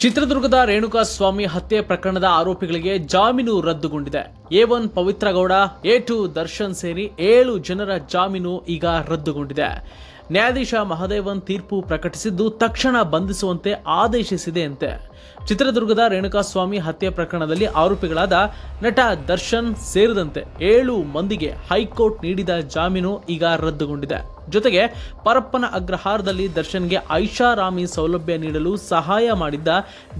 ಚಿತ್ರದುರ್ಗದ ರೇಣುಕಾ ಸ್ವಾಮಿ ಹತ್ಯೆ ಪ್ರಕರಣದ ಆರೋಪಿಗಳಿಗೆ ಜಾಮೀನು ರದ್ದುಗೊಂಡಿದೆ. A one Pavithra Gowda A two Darshan ಸೇರಿ ಏಳು ಜನರ ಜಾಮೀನು ಈಗ ರದ್ದುಗೊಂಡಿದೆ. ನ್ಯಾಯಾಧೀಶ ಮಹದೇವನ್ ತೀರ್ಪು ಪ್ರಕಟಿಸಿದ್ದು ತಕ್ಷಣ ಬಂಧಿಸುವಂತೆ ಆದೇಶಿಸಿದೆ ಅಂತೆ ಚಿತ್ರದುರ್ಗದ ರೇಣುಕಾಸ್ವಾಮಿ ಹತ್ಯೆ ಪ್ರಕರಣದಲ್ಲಿ ಆರೋಪಿಗಳಾದ ನಟ ದರ್ಶನ್ ಸೇರಿದಂತೆ ಏಳು ಮಂದಿಗೆ ಹೈಕೋರ್ಟ್ ನೀಡಿದ ಜಾಮೀನು ಈಗ ರದ್ದುಗೊಂಡಿದೆ. ಜೊತೆಗೆ ಪರಪ್ಪನ ಅಗ್ರಹಾರದಲ್ಲಿ ದರ್ಶನ್ಗೆ ಐಷಾರಾಮಿ ಸೌಲಭ್ಯ ನೀಡಲು ಸಹಾಯ ಮಾಡಿದ್ದ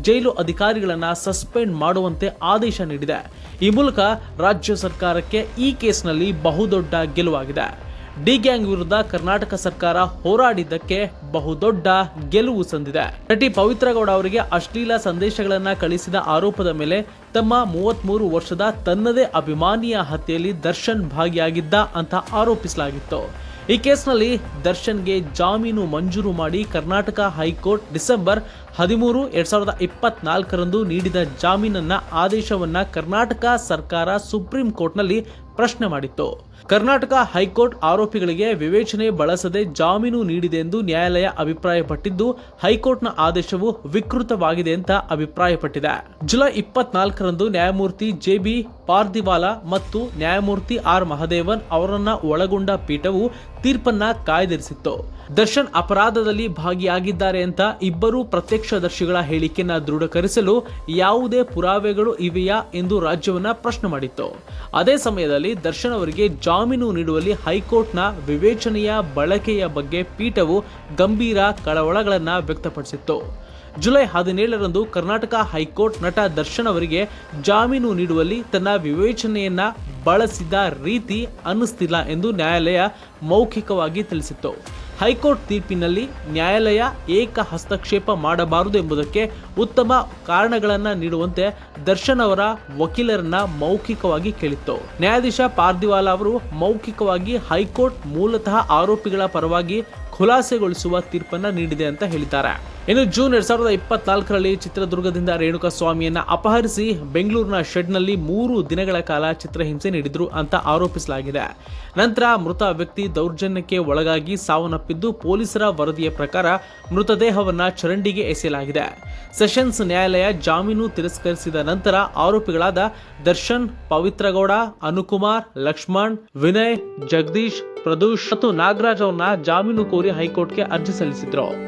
ಜೈಲು ಅಧಿಕಾರಿಗಳನ್ನು ಸಸ್ಪೆಂಡ್ ಮಾಡುವಂತೆ ಆದೇಶ ನೀಡಿದೆ. ಈ ಮೂಲಕ ರಾಜ್ಯ ಸರ್ಕಾರಕ್ಕೆ ಈ ಕೇಸ್ನಲ್ಲಿ ಬಹುದೊಡ್ಡ ಗೆಲುವಾಗಿದೆ. ಡಿ ಗ್ಯಾಂಗ್ ವಿರುದ್ಧ ಕರ್ನಾಟಕ ಸರ್ಕಾರ ಹೋರಾಡಿದ್ದಕ್ಕೆ ಬಹುದೊಡ್ಡ ಗೆಲುವು ಸಂದಿದೆ. ನಟಿ ಪವಿತ್ರ ಗೌಡ ಅವರಿಗೆ ಅಶ್ಲೀಲ ಸಂದೇಶಗಳನ್ನ ಕಳಿಸಿದ ಆರೋಪದ ಮೇಲೆ ತಮ್ಮ ಮೂವತ್ಮೂರು ವರ್ಷದ ತನ್ನದೇ ಅಭಿಮಾನಿಯ ಹತ್ಯೆಯಲ್ಲಿ ದರ್ಶನ್ ಭಾಗಿಯಾಗಿದ್ದ ಅಂತ ಆರೋಪಿಸಲಾಗಿತ್ತು. ಈ ಕೇಸ್ನಲ್ಲಿ ದರ್ಶನ್ಗೆ ಜಾಮೀನು ಮಂಜೂರು ಮಾಡಿ ಕರ್ನಾಟಕ ಹೈಕೋರ್ಟ್ ಡಿಸೆಂಬರ್ ಹದಿಮೂರು ಎರಡ್ ಸಾವಿರದ ಇಪ್ಪತ್ನಾಲ್ಕರಂದು ನೀಡಿದ ಜಾಮೀನನ್ನ ಆದೇಶವನ್ನ ಕರ್ನಾಟಕ ಸರ್ಕಾರ ಸುಪ್ರೀಂ ಕೋರ್ಟ್ನಲ್ಲಿ ಪ್ರಶ್ನೆ ಮಾಡಿತ್ತು. ಕರ್ನಾಟಕ ಹೈಕೋರ್ಟ್ ಆರೋಪಿಗಳಿಗೆ ವಿವೇಚನೆ ಬಳಸದೆ ಜಾಮೀನು ನೀಡಿದೆ ಎಂದು ನ್ಯಾಯಾಲಯ ಅಭಿಪ್ರಾಯಪಟ್ಟಿದ್ದು, ಹೈಕೋರ್ಟ್ನ ಆದೇಶವು ವಿಕೃತವಾಗಿದೆ ಅಂತ ಅಭಿಪ್ರಾಯಪಟ್ಟಿದೆ. ಜುಲೈ ಇಪ್ಪತ್ನಾಲ್ಕರಂದು ನ್ಯಾಯಮೂರ್ತಿ ಜೆ ಬಿ ಪಾರ್ದಿವಾಲಾ ಮತ್ತು ನ್ಯಾಯಮೂರ್ತಿ ಆರ್ ಮಹದೇವನ್ ಅವರನ್ನ ಒಳಗೊಂಡ ಪೀಠವು ತೀರ್ಪನ್ನ ಕಾಯ್ದಿರಿಸಿತ್ತು. ದರ್ಶನ್ ಅಪರಾಧದಲ್ಲಿ ಭಾಗಿಯಾಗಿದ್ದಾರೆ ಅಂತ ಇಬ್ಬರು ಪ್ರತ್ಯಕ್ಷದರ್ಶಿಗಳ ಹೇಳಿಕೆಯನ್ನ ದೃಢೀಕರಿಸಲು ಯಾವುದೇ ಪುರಾವೆಗಳು ಇವೆಯಾ ಎಂದು ರಾಜ್ಯವನ್ನ ಪ್ರಶ್ನೆ ಮಾಡಿತ್ತು. ಅದೇ ಸಮಯದಲ್ಲಿ ದರ್ಶನ್ ಅವರಿಗೆ ಜಾಮೀನು ನೀಡುವಲ್ಲಿ ಹೈಕೋರ್ಟ್ನ ವಿವೇಚನೆಯ ಬಳಕೆಯ ಬಗ್ಗೆ ಪೀಠವು ಗಂಭೀರ ಕಳವಳಗಳನ್ನು ವ್ಯಕ್ತಪಡಿಸಿತ್ತು. ಜುಲೈ ಹದಿನೇಳರಂದು ಕರ್ನಾಟಕ ಹೈಕೋರ್ಟ್ ನಟ ದರ್ಶನ್ ಅವರಿಗೆ ಜಾಮೀನು ನೀಡುವಲ್ಲಿ ತನ್ನ ವಿವೇಚನೆಯನ್ನ ಬಳಸಿದ ರೀತಿ ಅನ್ನಿಸ್ತಿಲ್ಲ ಎಂದು ನ್ಯಾಯಾಲಯ ಮೌಖಿಕವಾಗಿ ತಿಳಿಸಿತ್ತು. ಹೈಕೋರ್ಟ್ ತೀರ್ಪಿನಲ್ಲಿ ನ್ಯಾಯಾಲಯ ಏಕ ಹಸ್ತಕ್ಷೇಪ ಮಾಡಬಾರದು ಎಂಬುದಕ್ಕೆ ಉತ್ತಮ ಕಾರಣಗಳನ್ನು ನೀಡುವಂತೆ ದರ್ಶನ್ ಅವರ ವಕೀಲರನ್ನ ಮೌಖಿಕವಾಗಿ ಕೇಳಿತ್ತು. ನ್ಯಾಯಾಧೀಶ ಪಾರ್ದಿವಾಲ ಅವರು ಮೌಖಿಕವಾಗಿ ಹೈಕೋರ್ಟ್ ಮೂಲತಃ ಆರೋಪಿಗಳ ಪರವಾಗಿ ಖುಲಾಸೆಗೊಳಿಸುವ ತೀರ್ಪನ್ನು ನೀಡಿದೆ ಅಂತ ಹೇಳಿದ್ದಾರೆ. ಇನ್ನು ಜೂನ್ ಎರಡ್ ಸಾವಿರದ ಇಪ್ಪತ್ನಾಲ್ಕರಲ್ಲಿ ಚಿತ್ರದುರ್ಗದಿಂದ ರೇಣುಕಾ ಸ್ವಾಮಿಯನ್ನ ಅಪಹರಿಸಿ ಬೆಂಗಳೂರಿನ ಶೆಡ್ನಲ್ಲಿ ಮೂರು ದಿನಗಳ ಕಾಲ ಚಿತ್ರಹಿಂಸೆ ನೀಡಿದ್ರು ಅಂತ ಆರೋಪಿಸಲಾಗಿದೆ. ನಂತರ ಮೃತ ವ್ಯಕ್ತಿ ದೌರ್ಜನ್ಯಕ್ಕೆ ಒಳಗಾಗಿ ಸಾವನ್ನಪ್ಪಿದ್ದು ಪೊಲೀಸರ ವರದಿಯ ಪ್ರಕಾರ ಮೃತದೇಹವನ್ನ ಚರಂಡಿಗೆ ಎಸೆಯಲಾಗಿದೆ. ಸೆಷನ್ಸ್ ನ್ಯಾಯಾಲಯ ಜಾಮೀನು ತಿರಸ್ಕರಿಸಿದ ನಂತರ ಆರೋಪಿಗಳಾದ ದರ್ಶನ್, ಪವಿತ್ರಗೌಡ, ಅನುಕುಮಾರ್, ಲಕ್ಷ್ಮಣ್, ವಿನಯ್, ಜಗದೀಶ್, ಪ್ರದೂಷ್ ಮತ್ತು ನಾಗರಾಜ್ ಅವರನ್ನ ಜಾಮೀನು ಕೋರಿ ಹೈಕೋರ್ಟ್ಗೆ ಅರ್ಜಿ ಸಲ್ಲಿಸಿದ್ರು.